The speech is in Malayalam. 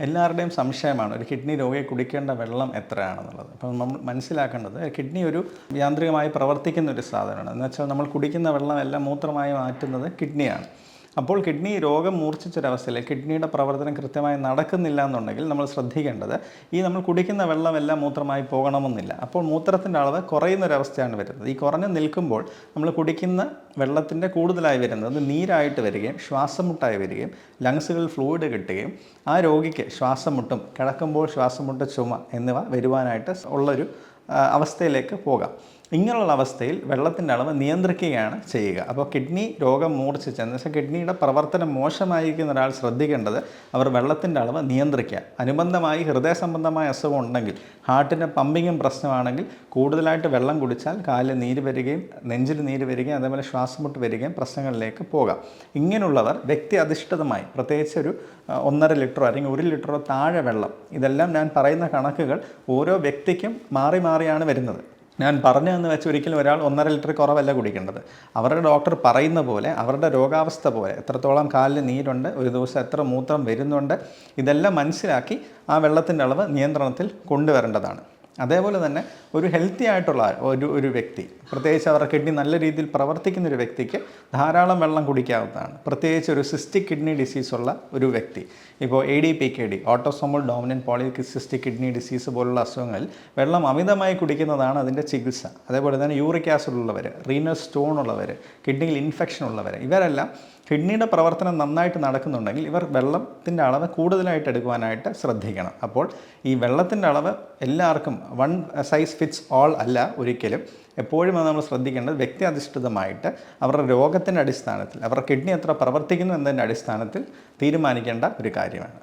എല്ലാവരുടെയും സംശയമാണ് ഒരു കിഡ്നി രോഗിയെ കുടിക്കേണ്ട വെള്ളം എത്രയാണെന്നുള്ളത്. അപ്പം നമ്മൾ മനസ്സിലാക്കേണ്ടത് കിഡ്നി ഒരു യാന്ത്രികമായി പ്രവർത്തിക്കുന്ന ഒരു സാധനമാണ്. എന്ന് വെച്ചാൽ നമ്മൾ കുടിക്കുന്ന വെള്ളം എല്ലാം മൂത്രമായി മാറ്റുന്നത് കിഡ്നിയാണ്. അപ്പോൾ കിഡ്നി രോഗം മൂർച്ഛിച്ചൊരവസ്ഥയിൽ കിഡ്നിയുടെ പ്രവർത്തനം കൃത്യമായി നടക്കുന്നില്ല എന്നുണ്ടെങ്കിൽ നമ്മൾ ശ്രദ്ധിക്കേണ്ടത് ഈ നമ്മൾ കുടിക്കുന്ന വെള്ളമെല്ലാം മൂത്രമായി പോകണമെന്നില്ല. അപ്പോൾ മൂത്രത്തിന്റെ അളവ് കുറയുന്ന ഒരവസ്ഥയാണ് വരുന്നത്. ഈ കുറഞ്ഞു നിൽക്കുമ്പോൾ നമ്മൾ കുടിക്കുന്ന വെള്ളത്തിന്റെ കൂടുതലായി വരുന്നത് അത് നീരായിട്ട് വരികയും ശ്വാസമുട്ടായി വരികയും ലങ്സുകളിൽ ഫ്ലൂയിഡ് കിട്ടുകയും ആ രോഗിക്ക് ശ്വാസം മുട്ടും കിടക്കുമ്പോൾ ശ്വാസം മുട്ട ചുമ എന്നിവ വരുവാനായിട്ട് ഉള്ളൊരു അവസ്ഥയിലേക്ക് പോകാം. ഇങ്ങനെയുള്ള അവസ്ഥയിൽ വെള്ളത്തിന്റെ അളവ് നിയന്ത്രിക്കുകയാണ് ചെയ്യുക. അപ്പോൾ കിഡ്നി രോഗം മൂർച്ഛിച്ച് എന്ന് വെച്ചാൽ കിഡ്നിയുടെ പ്രവർത്തനം മോശമായിരിക്കുന്ന ഒരാൾ ശ്രദ്ധിക്കേണ്ടത് അവർ വെള്ളത്തിന്റെ അളവ് നിയന്ത്രിക്കുക. അനുബന്ധമായി ഹൃദയ സംബന്ധമായ അസുഖം ഉണ്ടെങ്കിൽ ഹാർട്ടിന്റെ പമ്പിങ്ങും പ്രശ്നമാണെങ്കിൽ കൂടുതലായിട്ട് വെള്ളം കുടിച്ചാൽ കാലിൽ നീര് വരികയും നെഞ്ചിൽ നീര് വരികയും അതേപോലെ ശ്വാസമുട്ട് വരികയും പ്രശ്നങ്ങളിലേക്ക് പോകാം. ഇങ്ങനെയുള്ളവർ വ്യക്തി അധിഷ്ഠിതമായി പ്രത്യേകിച്ച് ഒരു ഒന്നര ലിറ്ററോ അല്ലെങ്കിൽ ഒരു ലിറ്ററോ താഴെ വെള്ളം ഇതെല്ലാം ഞാൻ പറയുന്ന കണക്കുകൾ ഓരോ വ്യക്തിക്കും മാറി മാറിയാണ് വരുന്നത്. ഞാൻ പറഞ്ഞതെന്ന് വെച്ച് ഒരിക്കലും ഒരാൾ ഒന്നര ലിറ്റർ കുറവല്ല കുടിക്കേണ്ടത്. അവരുടെ ഡോക്ടർ പറയുന്ന പോലെ അവരുടെ രോഗാവസ്ഥ പോലെ എത്രത്തോളം കാലിൽ നീരുണ്ട് ഒരു ദിവസം എത്ര മൂത്രം വരുന്നുണ്ട് ഇതെല്ലാം മനസ്സിലാക്കി ആ വെള്ളത്തിന്റെ അളവ് നിയന്ത്രണത്തിൽ കൊണ്ടുവരേണ്ടതാണ്. അതേപോലെ തന്നെ ഒരു ഹെൽത്തി ആയിട്ടുള്ള ഒരു ഒരു വ്യക്തി പ്രത്യേകിച്ച് അവരുടെ കിഡ്നി നല്ല രീതിയിൽ പ്രവർത്തിക്കുന്ന ഒരു വ്യക്തിക്ക് ധാരാളം വെള്ളം കുടിക്കാവുന്നതാണ്. പ്രത്യേകിച്ച് ഒരു സിസ്റ്റിക് കിഡ്നി ഡിസീസ് ഉള്ള ഒരു വ്യക്തി. ഇപ്പോൾ A D P K D autosomal dominant polycystic kidney disease പോലുള്ള അസുഖങ്ങളിൽ വെള്ളം അമിതമായി കുടിക്കുന്നതാണ് അതിന്റെ ചികിത്സ. അതേപോലെ തന്നെ യൂറിക് ആസിഡ് ഉള്ളവർ റീനൽ സ്റ്റോൺ ഉള്ളവർ കിഡ്നിയിൽ ഇൻഫെക്ഷൻ ഉള്ളവർ ഇവരെല്ലാം കിഡ്നിയുടെ പ്രവർത്തനം നന്നായിട്ട് നടക്കുന്നുണ്ടെങ്കിൽ ഇവർ വെള്ളത്തിന്റെ അളവ് കൂടുതലായിട്ട് എടുക്കുവാനായിട്ട് ശ്രദ്ധിക്കണം. അപ്പോൾ ഈ വെള്ളത്തിന്റെ അളവ് എല്ലാവർക്കും വൺ സൈസ് ഫിറ്റ്സ് ഓൾ അല്ല ഒരിക്കലും. എപ്പോഴും അത് നമ്മൾ ശ്രദ്ധിക്കേണ്ടത് വ്യക്തി അധിഷ്ഠിതമായിട്ട് അവരുടെ രോഗത്തിന്റെ അടിസ്ഥാനത്തിൽ അവരുടെ കിഡ്നി എത്ര പ്രവർത്തിക്കുന്നു എന്നതിന്റെ അടിസ്ഥാനത്തിൽ തീരുമാനിക്കേണ്ട ഒരു കാര്യമാണ്.